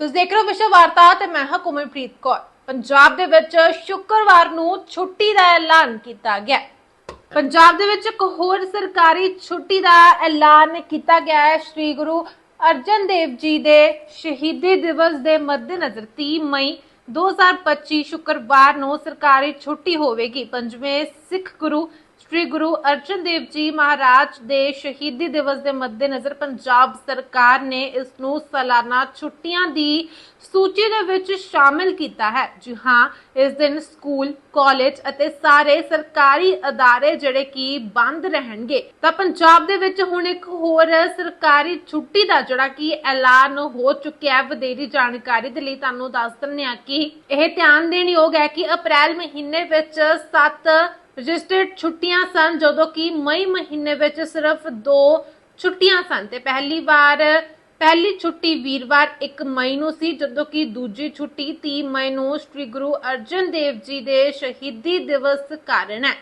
ਤੁਸੀਂ ਦੇਖ ਰਹੇ ਹੋ ਵਿਸ਼ਵ ਵਾਰਤਾ ਤੇ ਮੈਂ ਹਾਂ ਕੁਮਲਪ੍ਰੀਤ ਕੌਰ। ਪੰਜਾਬ ਦੇ ਵਿੱਚ ਸ਼ੁੱਕਰਵਾਰ ਨੂੰ ਛੁੱਟੀ ਦਾ ਐਲਾਨ ਕੀਤਾ ਗਿਆ ਪੰਜਾਬ ਦੇ ਵਿੱਚ ਇੱਕ ਹੋਰ ਸਰਕਾਰੀ ਛੁੱਟੀ ਦਾ ਐਲਾਨ ਕੀਤਾ ਗਿਆ ਹੈ। ਸ੍ਰੀ ਗੁਰੂ ਅਰਜਨ ਦੇਵ ਜੀ ਦੇ ਸ਼ਹੀਦੀ ਦਿਵਸ ਦੇ ਮੱਦੇਨਜ਼ਰ 30 ਮਈ 2025 ਸ਼ੁੱਕਰਵਾਰ ਨੂੰ ਸਰਕਾਰੀ ਛੁੱਟੀ ਹੋਵੇਗੀ। ਪੰਜਵੇਂ ਸਿੱਖ ਗੁਰੂ ਸ੍ਰੀ ਗੁਰੂ ਅਰਜਨ ਦੇਵ ਜੀ ਮਹਾਰਾਜ ਦੇ ਸ਼ਹੀਦੀ ਦਿਵਸ ਦੇ ਮੱਦੇਨਜ਼ਰ ਪੰਜਾਬ ਸਰਕਾਰ ਨੇ ਇਸ ਨੂੰ ਸਾਲਾਨਾ ਛੁੱਟੀਆਂ ਦੀ ਸੂਚੀ ਦੇ ਵਿੱਚ ਸ਼ਾਮਿਲ ਕੀਤਾ ਹੈ। ਜੀ ਹਾਂ, ਇਸ ਦਿਨ ਸਕੂਲ, ਕਾਲਜ ਅਤੇ ਸਾਰੇ ਸਰਕਾਰੀ ਅਦਾਰੇ ਜਿਹੜੇ ਕਿ ਬੰਦ ਰਹਿਣਗੇ। ਤਾਂ ਪੰਜਾਬ ਦੇ ਵਿੱਚ ਹੁਣ ਇੱਕ ਹੋਰ ਸਰਕਾਰੀ ਛੁੱਟੀ ਦਾ ਜਿਹੜਾ ਕਿ ਐਲਾਨ ਹੋ ਚੁੱਕਿਆ ਹੈ, ਵਧੇਰੀ ਜਾਣਕਾਰੀ ਦੇ ਲਈ ਤੁਹਾਨੂੰ ਦੱਸ ਦਿੰਦੇ ਆ ਕਿ ਇਹ ਧਿਆਨ ਦੇਣ ਯੋਗ ਹੈ ਕਿ ਅਪ੍ਰੈਲ ਮਹੀਨੇ ਵਿੱਚ 7 ਰਜਿਸਟਰਡ ਛੁੱਟੀਆਂ ਸਨ, ਜਦੋਂ ਕਿ ਮਈ ਮਹੀਨੇ ਵਿੱਚ ਸਿਰਫ 2 ਛੁੱਟੀਆਂ ਸਨ ਤੇ ਪਹਿਲੀ ਵਾਰ, ਪਹਿਲੀ ਛੁੱਟੀ ਵੀਰਵਾਰ 1 ਮਈ ਨੂੰ ਸੀ, ਜਦੋਂ ਕਿ ਦੂਜੀ ਛੁੱਟੀ 30 ਮਈ ਨੂੰ ਸ੍ਰੀ ਗੁਰੂ ਅਰਜਨ ਦੇਵ ਜੀ ਦੇ ਸ਼ਹੀਦੀ ਦਿਵਸ ਕਾਰਨ ਹੈ।